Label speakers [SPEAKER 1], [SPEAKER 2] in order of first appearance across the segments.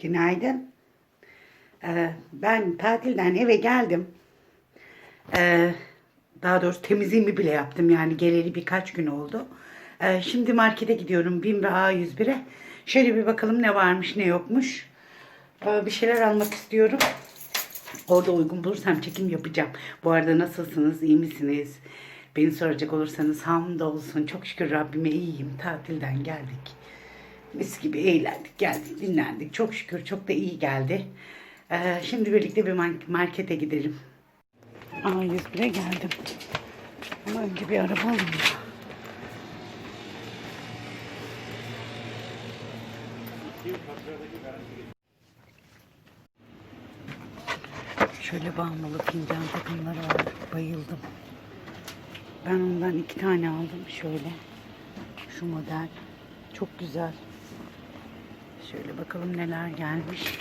[SPEAKER 1] Günaydın. Ee, ben tatilden eve geldim. Ee, daha doğrusu temizliğimi bile yaptım. Yani geleli birkaç gün oldu. Ee, şimdi markete gidiyorum. BİM ve A101'e. Şöyle bir bakalım ne varmış ne yokmuş. Ee, bir şeyler almak istiyorum. Orada uygun bulursam çekim yapacağım. Bu arada nasılsınız? iyi misiniz? Beni soracak olursanız hamdolsun. Çok şükür Rabbime iyiyim. Tatilden geldik. Mis gibi eğlendik, geldik, dinlendik. Çok şükür çok da iyi geldi. Ee, şimdi birlikte bir mark- markete gidelim. A101'e geldim. Ama önce bir araba alayım. ya. Şöyle bağımlı fincan takımları var. Bayıldım. Ben ondan iki tane aldım. Şöyle. Şu model. Çok güzel. Şöyle bakalım neler gelmiş.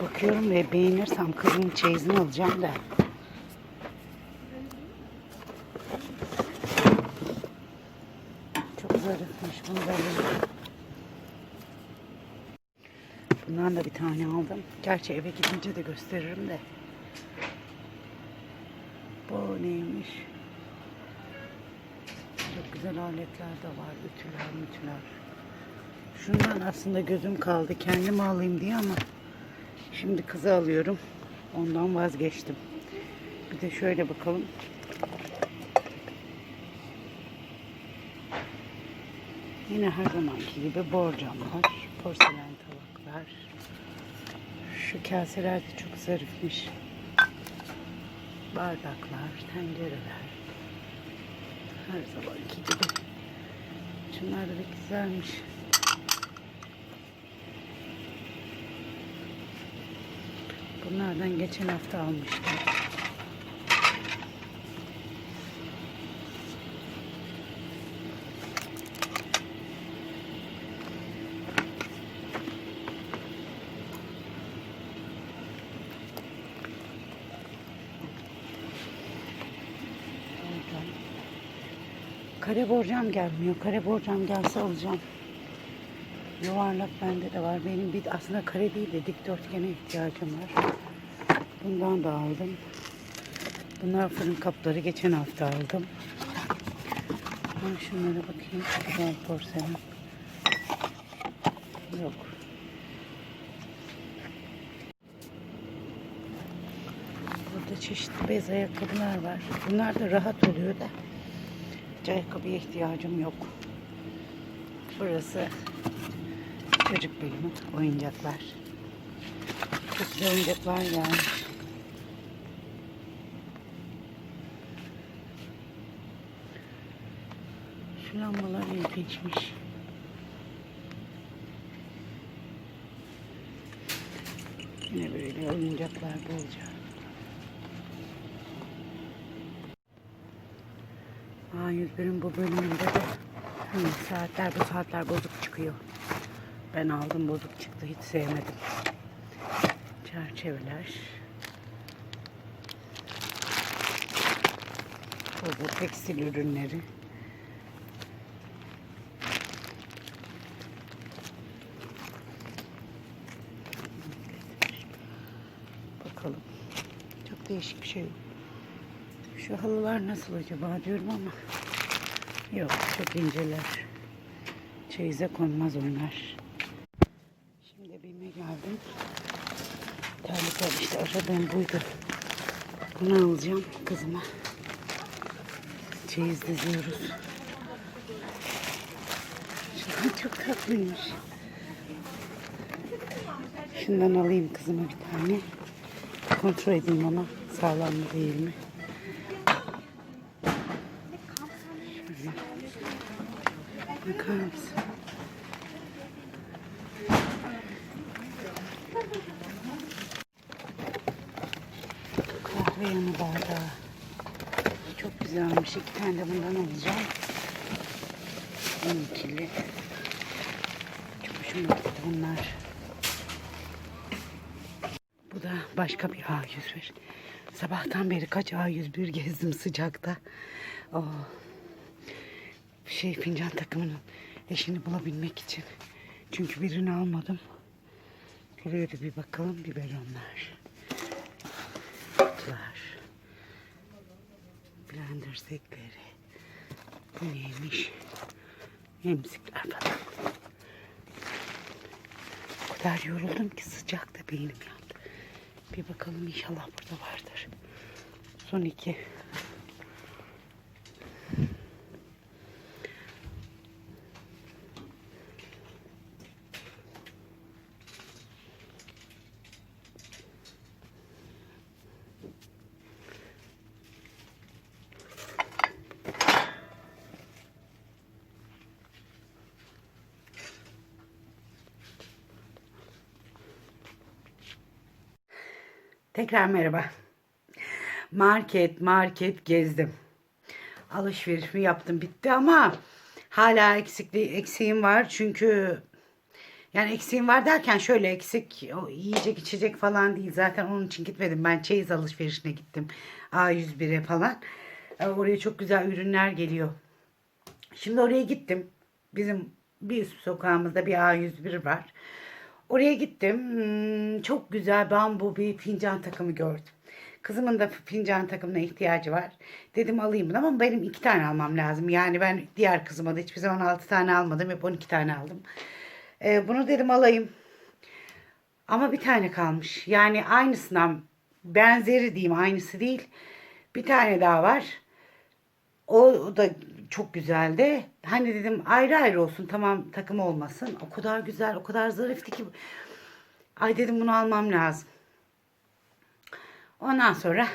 [SPEAKER 1] Bakıyorum ve beğenirsem kızımın çeyizini alacağım da. Çok zarifmiş. Bunu da. Bundan da bir tane aldım. Gerçi eve gidince de gösteririm de. Bu neymiş? Güzel aletler de var. Ütüler mütüler. Şundan aslında gözüm kaldı. Kendim alayım diye ama şimdi kızı alıyorum. Ondan vazgeçtim. Bir de şöyle bakalım. Yine her zamanki gibi borcamlar, porselen tabaklar. Şu kaseler de çok zarifmiş. Bardaklar, tencereler. Her zamanki gibi. Şunlar da güzelmiş. Bunlardan geçen hafta almıştım. Kare borcam gelmiyor. Kare borcam gelse alacağım. Yuvarlak bende de var. Benim bir aslında kare değil de dikdörtgene ihtiyacım var. Bundan da aldım. Bunlar fırın kapları geçen hafta aldım. Ben şunlara bakayım. Güzel porselen. Yok. Burada çeşitli bez ayakkabılar var. Bunlar da rahat oluyor da. Hiç ayakkabıya ihtiyacım yok. Burası çocuk bölümü. Oyuncaklar. Çok güzel oyuncaklar gelmiş. Şu lambalar ilginçmiş. Yine böyle oyuncaklar bolca. A101'in bu bölümünde de hı, saatler bu saatler bozuk çıkıyor. Ben aldım bozuk çıktı hiç sevmedim. Çerçeveler. Burada tekstil ürünleri. Bakalım. Çok değişik bir şey yok. Şu halılar nasıl acaba diyorum ama yok çok inceler. Çeyize konmaz onlar. Şimdi BİM'e geldim. Terlikler işte aradığım buydu. Bunu alacağım kızıma. Çeyiz diziyoruz. Şunlar çok tatlıymış. Şundan alayım kızıma bir tane. Kontrol edeyim ama sağlam mı değil mi? Bakar mısın? Kahve yanı bardağı. Çok güzelmiş. İki tane de bundan alacağım. 12'li. Çok hoşuma gitti bunlar. Bu da başka bir A101. Sabahtan beri kaç A101 gezdim sıcakta. Oh. Şey fincan takımının eşini bulabilmek için. Çünkü birini almadım. Buraya da bir bakalım biberonlar. Kutular. Blender setleri. Bu neymiş? Emzikler falan. O kadar yoruldum ki sıcakta beynim yandı. Bir bakalım inşallah burada vardır. Son iki. Tekrar merhaba. Market market gezdim. Alışverişimi yaptım bitti ama hala eksikliği eksiğim var. Çünkü yani eksiğim var derken şöyle eksik o yiyecek içecek falan değil. Zaten onun için gitmedim. Ben çeyiz alışverişine gittim. A101'e falan. E, oraya çok güzel ürünler geliyor. Şimdi oraya gittim. Bizim bir üst sokağımızda bir A101 var Oraya gittim. Hmm, Çok güzel bambu bir fincan takımı gördüm. Kızımın da fincan takımına ihtiyacı var. Dedim alayım bunu ama benim iki tane almam lazım. Yani ben diğer kızıma da hiçbir zaman altı tane almadım. Hep 12 tane aldım. Ee, bunu dedim alayım. Ama bir tane kalmış. Yani aynısından benzeri diyeyim aynısı değil. Bir tane daha var. O da çok güzeldi. Hani dedim ayrı ayrı olsun tamam takım olmasın. O kadar güzel o kadar zarifti ki. Ay dedim bunu almam lazım. Ondan sonra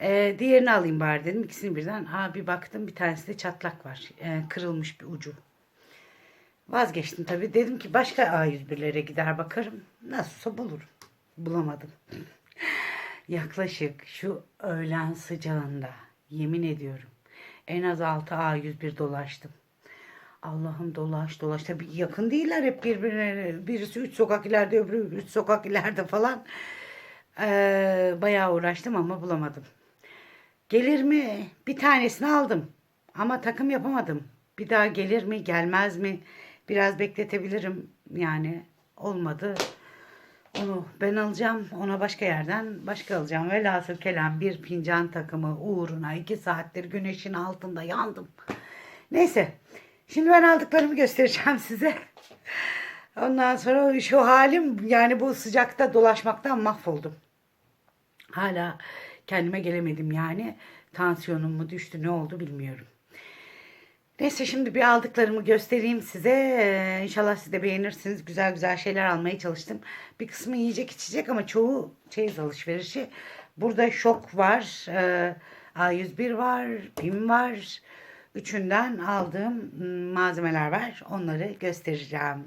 [SPEAKER 1] e, diğerini alayım bari dedim. İkisini birden. Ha bir baktım bir tanesi de çatlak var. E, kırılmış bir ucu. Vazgeçtim tabii. Dedim ki başka A101'lere gider bakarım. Nasılsa bulurum. Bulamadım. Yaklaşık şu öğlen sıcağında yemin ediyorum en az 6 A101 dolaştım. Allah'ım dolaş dolaş. Tabii yakın değiller hep birbirine. Birisi 3 sokak ileride öbürü 3 sokak ileride falan. Ee, bayağı uğraştım ama bulamadım. Gelir mi? Bir tanesini aldım. Ama takım yapamadım. Bir daha gelir mi gelmez mi? Biraz bekletebilirim. Yani olmadı. Onu ben alacağım. Ona başka yerden başka alacağım. Velhasıl kelam bir fincan takımı uğruna iki saattir güneşin altında yandım. Neyse. Şimdi ben aldıklarımı göstereceğim size. Ondan sonra şu halim yani bu sıcakta dolaşmaktan mahvoldum. Hala kendime gelemedim yani. Tansiyonum mu düştü ne oldu bilmiyorum. Neyse şimdi bir aldıklarımı göstereyim size. Ee, İnşallah siz de beğenirsiniz. Güzel güzel şeyler almaya çalıştım. Bir kısmı yiyecek içecek ama çoğu çeyiz alışverişi. Burada şok var. Ee, A101 var. Pim var. Üçünden aldığım hmm, malzemeler var. Onları göstereceğim.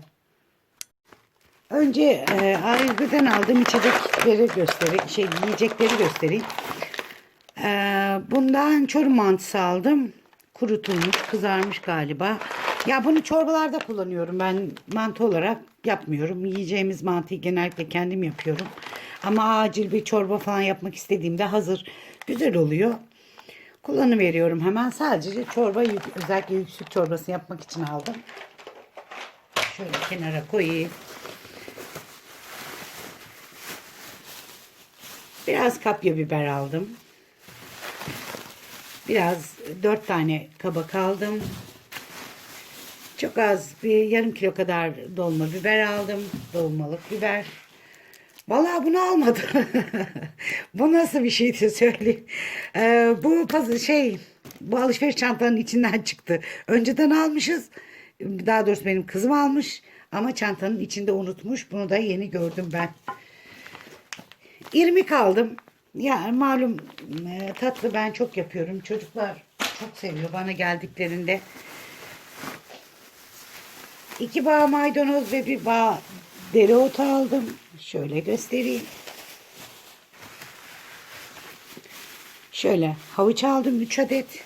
[SPEAKER 1] Önce e, A101'den aldığım içecekleri göstereyim. Şey yiyecekleri göstereyim. Ee, bundan çorum mantısı aldım. Kurutulmuş, kızarmış galiba. Ya bunu çorbalarda kullanıyorum. Ben mantı olarak yapmıyorum. Yiyeceğimiz mantıyı genellikle kendim yapıyorum. Ama acil bir çorba falan yapmak istediğimde hazır güzel oluyor. Kullanı veriyorum hemen. Sadece çorba özellikle yüksek çorbası yapmak için aldım. Şöyle kenara koyayım. Biraz kapya biber aldım. Biraz dört tane kabak aldım. Çok az bir yarım kilo kadar dolma biber aldım. Dolmalık biber. Vallahi bunu almadım. bu nasıl bir şeydi söyleyeyim. Ee, bu şey bu alışveriş çantanın içinden çıktı. Önceden almışız. Daha doğrusu benim kızım almış. Ama çantanın içinde unutmuş. Bunu da yeni gördüm ben. İrmik aldım. Ya malum e, tatlı ben çok yapıyorum. Çocuklar çok seviyor bana geldiklerinde. İki bağ maydanoz ve bir bağ dereotu aldım. Şöyle göstereyim. Şöyle havuç aldım 3 adet.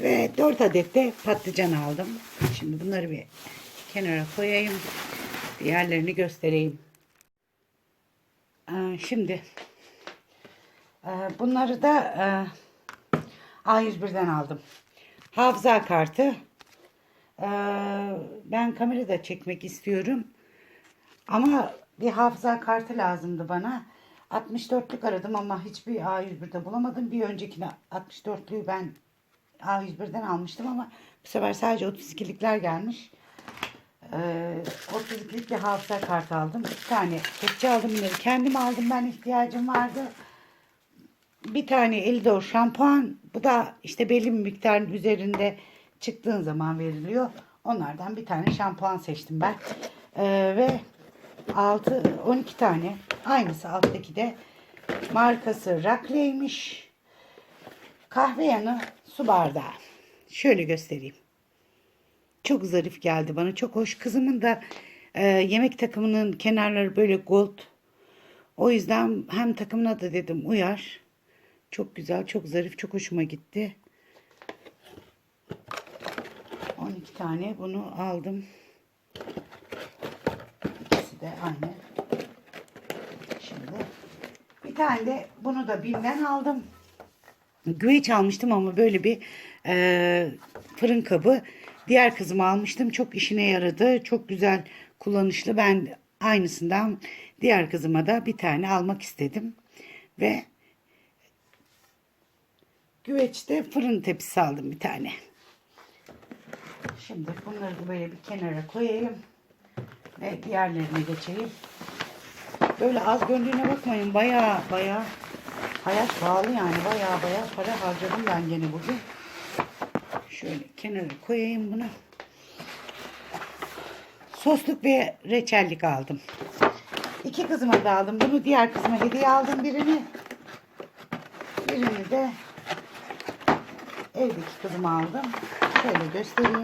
[SPEAKER 1] Ve 4 adet de patlıcan aldım. Şimdi bunları bir kenara koyayım. Diğerlerini göstereyim. Ee, Şimdi e, bunları da e, A101'den aldım. Hafıza kartı. Ee, ben kamerada çekmek istiyorum. Ama bir hafıza kartı lazımdı bana. 64'lük aradım ama hiçbir A101'de bulamadım. Bir öncekine 64'lüğü ben A101'den almıştım ama bu sefer sadece 32'likler gelmiş. Ee, 32'lik bir hafıza kartı aldım. İki tane kepçe aldım bunları. Kendim aldım ben ihtiyacım vardı. Bir tane Elidor şampuan. Bu da işte belli bir miktarın üzerinde çıktığın zaman veriliyor. Onlardan bir tane şampuan seçtim ben. Ee, ve 6 12 tane aynısı alttaki de markası Rakley'miş. Kahve yanı su bardağı. Şöyle göstereyim. Çok zarif geldi bana. Çok hoş. Kızımın da e, yemek takımının kenarları böyle gold. O yüzden hem takımına da dedim uyar. Çok güzel, çok zarif, çok hoşuma gitti. 12 tane bunu aldım. İkisi de aynı. Şimdi bir tane de bunu da BİM'den aldım. Güveç almıştım ama böyle bir e, fırın kabı. Diğer kızıma almıştım. Çok işine yaradı. Çok güzel kullanışlı. Ben aynısından diğer kızıma da bir tane almak istedim. Ve güveçte fırın tepsisi aldım bir tane. Şimdi bunları da böyle bir kenara koyayım. Ve diğerlerine geçeyim. Böyle az gördüğüne bakmayın. Baya baya hayat pahalı yani. Baya baya para harcadım ben gene bugün. Şöyle kenara koyayım bunu. Sosluk ve reçellik aldım. İki kızıma da aldım. Bunu diğer kızıma hediye aldım birini. Birini de evdeki kızıma aldım. Şöyle göstereyim.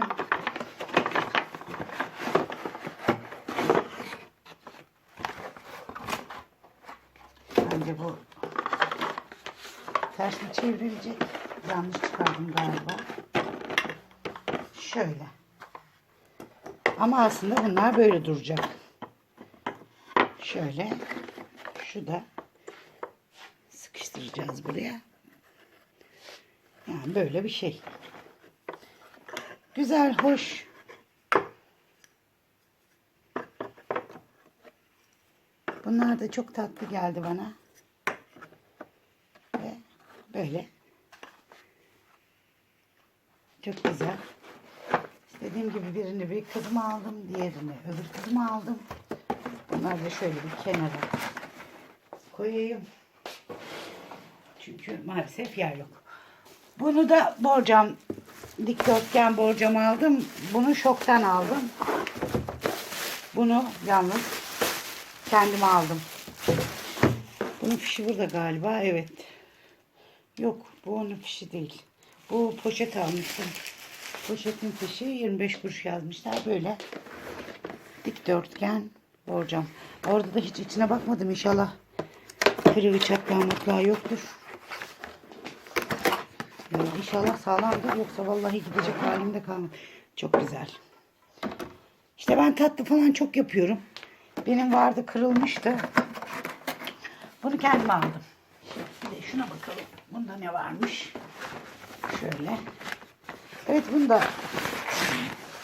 [SPEAKER 1] Bence bu ters mi çevrilecek? Yanlış çıkardım galiba. Şöyle. Ama aslında bunlar böyle duracak. Şöyle. Şu da sıkıştıracağız buraya. Yani böyle bir şey. Güzel, hoş. Bunlar da çok tatlı geldi bana. Ve böyle. Çok güzel. Dediğim gibi birini bir kızıma aldım. Diğerini öbür kızıma aldım. Bunları da şöyle bir kenara koyayım. Çünkü maalesef yer yok. Bunu da borcam dikdörtgen borcam aldım. Bunu şoktan aldım. Bunu yalnız kendime aldım. Bunun fişi burada galiba. Evet. Yok bu onun fişi değil. Bu poşet almıştım. Poşetin fişi 25 kuruş yazmışlar. Böyle dikdörtgen borcam. Orada da hiç içine bakmadım inşallah. Kırığı çatlağı mutlağı yoktur. Yani inşallah sağlamdır yoksa vallahi gidecek halimde kalmaz. Çok güzel. İşte ben tatlı falan çok yapıyorum. Benim vardı kırılmıştı. Bunu kendim aldım. Bir de şuna bakalım. Bunda ne varmış? Şöyle. Evet bunu da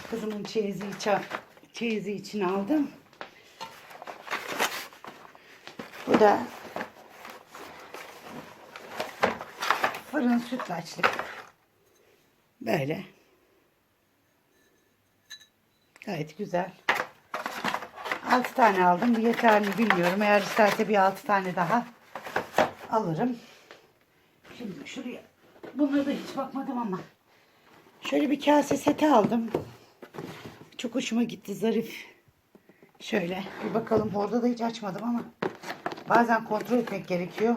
[SPEAKER 1] kızımın çeyizi, ça- çeyizi için aldım. Bu da fırın sütlaçlık. Böyle. Gayet güzel. 6 tane aldım. Bu yeter mi bilmiyorum. Eğer isterse bir 6 tane daha alırım. Şimdi şuraya bunlara da hiç bakmadım ama şöyle bir kase seti aldım. Çok hoşuma gitti zarif. Şöyle bir bakalım. Orada da hiç açmadım ama bazen kontrol etmek gerekiyor.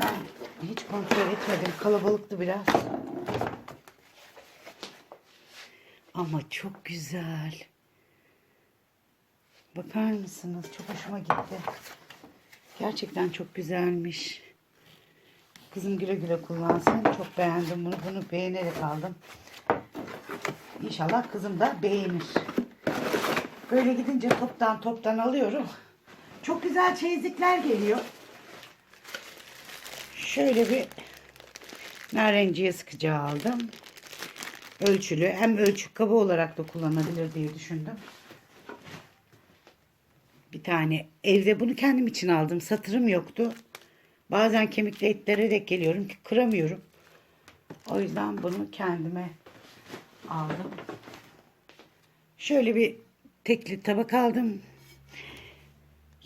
[SPEAKER 1] Ben hiç kontrol etmedim. Kalabalıktı biraz. Ama çok güzel. Bakar mısınız? Çok hoşuma gitti. Gerçekten çok güzelmiş. Kızım güle güle kullansın. Çok beğendim bunu. Bunu beğenerek aldım. İnşallah kızım da beğenir. Böyle gidince toptan toptan alıyorum. Çok güzel çeyizlikler geliyor. Şöyle bir Narenciye sıkacağı aldım. Ölçülü. Hem ölçü kabı olarak da kullanabilir diye düşündüm. Bir tane evde bunu kendim için aldım. Satırım yoktu. Bazen kemikli etlere denk geliyorum ki kıramıyorum. O yüzden bunu kendime aldım. Şöyle bir tekli tabak aldım.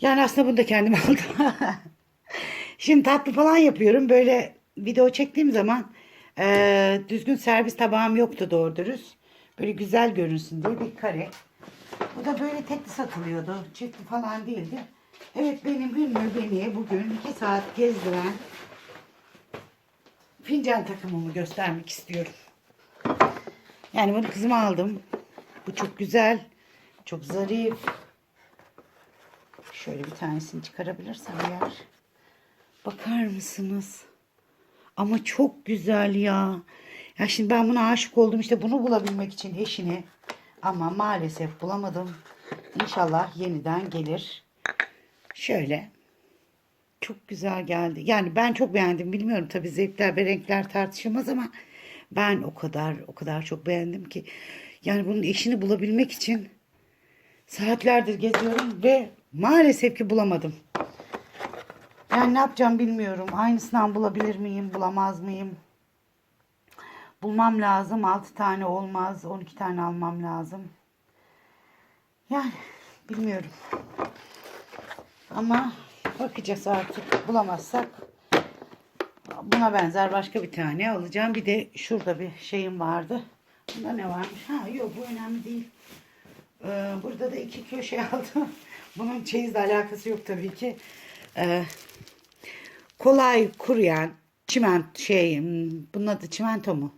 [SPEAKER 1] Yani aslında bunu da kendim aldım. Şimdi tatlı falan yapıyorum. Böyle video çektiğim zaman eee, düzgün servis tabağım yoktu doğru dürüst. Böyle güzel görünsün diye bir kare. Bu da böyle tekli satılıyordu. Çiftli falan değildi. Evet benim Hünnü beni bugün 2 saat gezdiren fincan takımımı göstermek istiyorum. Yani bunu kızıma aldım. Bu çok güzel. Çok zarif. Şöyle bir tanesini çıkarabilirsem eğer. Bakar mısınız? Ama çok güzel ya. Ya şimdi ben buna aşık oldum. İşte bunu bulabilmek için eşini. Ama maalesef bulamadım. İnşallah yeniden gelir. Şöyle. Çok güzel geldi. Yani ben çok beğendim. Bilmiyorum tabii zevkler ve renkler tartışılmaz ama ben o kadar o kadar çok beğendim ki. Yani bunun eşini bulabilmek için saatlerdir geziyorum ve maalesef ki bulamadım. Yani ne yapacağım bilmiyorum. Aynısından bulabilir miyim, bulamaz mıyım? Bulmam lazım. 6 tane olmaz. 12 tane almam lazım. Yani bilmiyorum. Ama bakacağız artık. Bulamazsak buna benzer başka bir tane alacağım. Bir de şurada bir şeyim vardı. Bunda ne varmış? Ha yok bu önemli değil. Ee, burada da iki köşe aldım. Bunun çeyizle alakası yok tabii ki. Ee, kolay kuruyan çiment şey bunun adı çimento mu?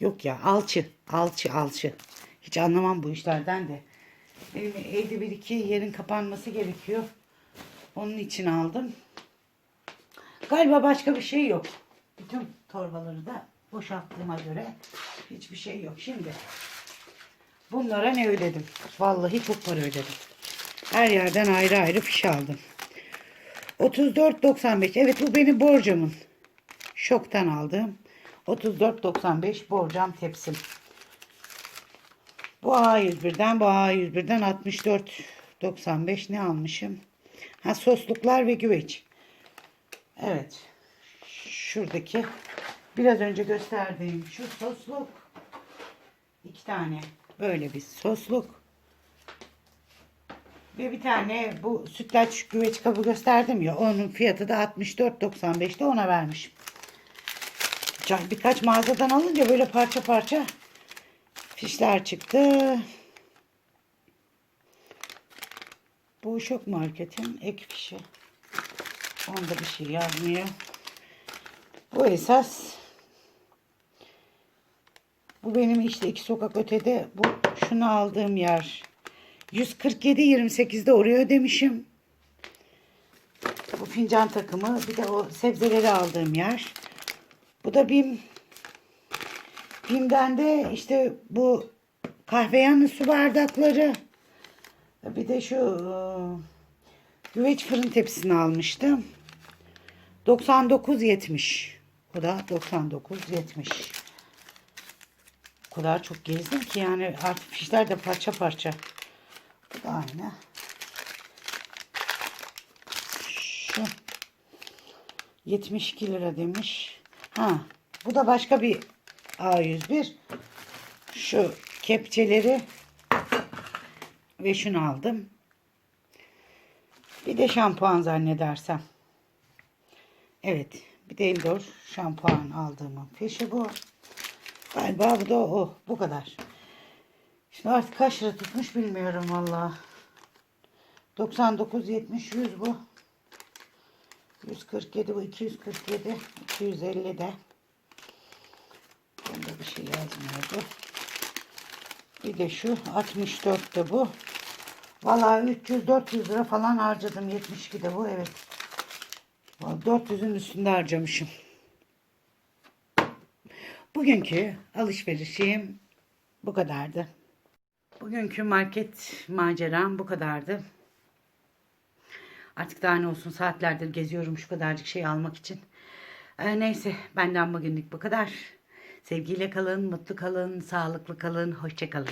[SPEAKER 1] Yok ya alçı. Alçı alçı. Hiç anlamam bu işlerden de. Benim evde bir iki yerin kapanması gerekiyor. Onun için aldım. Galiba başka bir şey yok. Bütün torbaları da boşalttığıma göre hiçbir şey yok. Şimdi bunlara ne ödedim? Vallahi çok para ödedim. Her yerden ayrı ayrı fiş aldım. 34.95. Evet bu benim borcamın. Şoktan aldığım 34.95 borcam tepsim. Bu A101'den bu A101'den 64.95 ne almışım? Ha sosluklar ve güveç. Evet. Şuradaki biraz önce gösterdiğim şu sosluk. iki tane böyle bir sosluk. Ve bir tane bu sütlaç güveç kabı gösterdim ya. Onun fiyatı da 64.95'te ona vermişim. Birkaç mağazadan alınca böyle parça parça fişler çıktı. Bu şok marketin ek fişi. Onda bir şey yazmıyor. Bu esas bu benim işte iki sokak ötede bu şunu aldığım yer. 147.28'de oraya ödemişim. Bu fincan takımı bir de o sebzeleri aldığım yer. Bu da BİM. BİM'den de işte bu kahveyanlı su bardakları. Bir de şu e, güveç fırın tepsisini almıştım. 99.70. Bu da 99.70. O kadar çok gezdim ki yani artık fişler de parça parça. Bu da aynı. Şu 72 lira demiş. Ha, bu da başka bir A101. Şu kepçeleri ve şunu aldım. Bir de şampuan zannedersem. Evet. Bir de Eldor şampuan aldığımın fişi bu. Galiba bu da o. Bu kadar. Şimdi artık kaç lira tutmuş bilmiyorum valla. 99, 70, 100 bu. 147 bu 247 250 de bunda bir şey yazmıyordu bir de şu 64'te bu. Vallahi 300-400 lira falan harcadım. 72'de bu evet. Vallahi 400'ün üstünde harcamışım. Bugünkü alışverişim bu kadardı. Bugünkü market maceram bu kadardı. Artık daha ne olsun saatlerdir geziyorum şu kadarcık şey almak için. Ee, neyse benden bugünlük bu kadar. Sevgiyle kalın, mutlu kalın, sağlıklı kalın, hoşça kalın.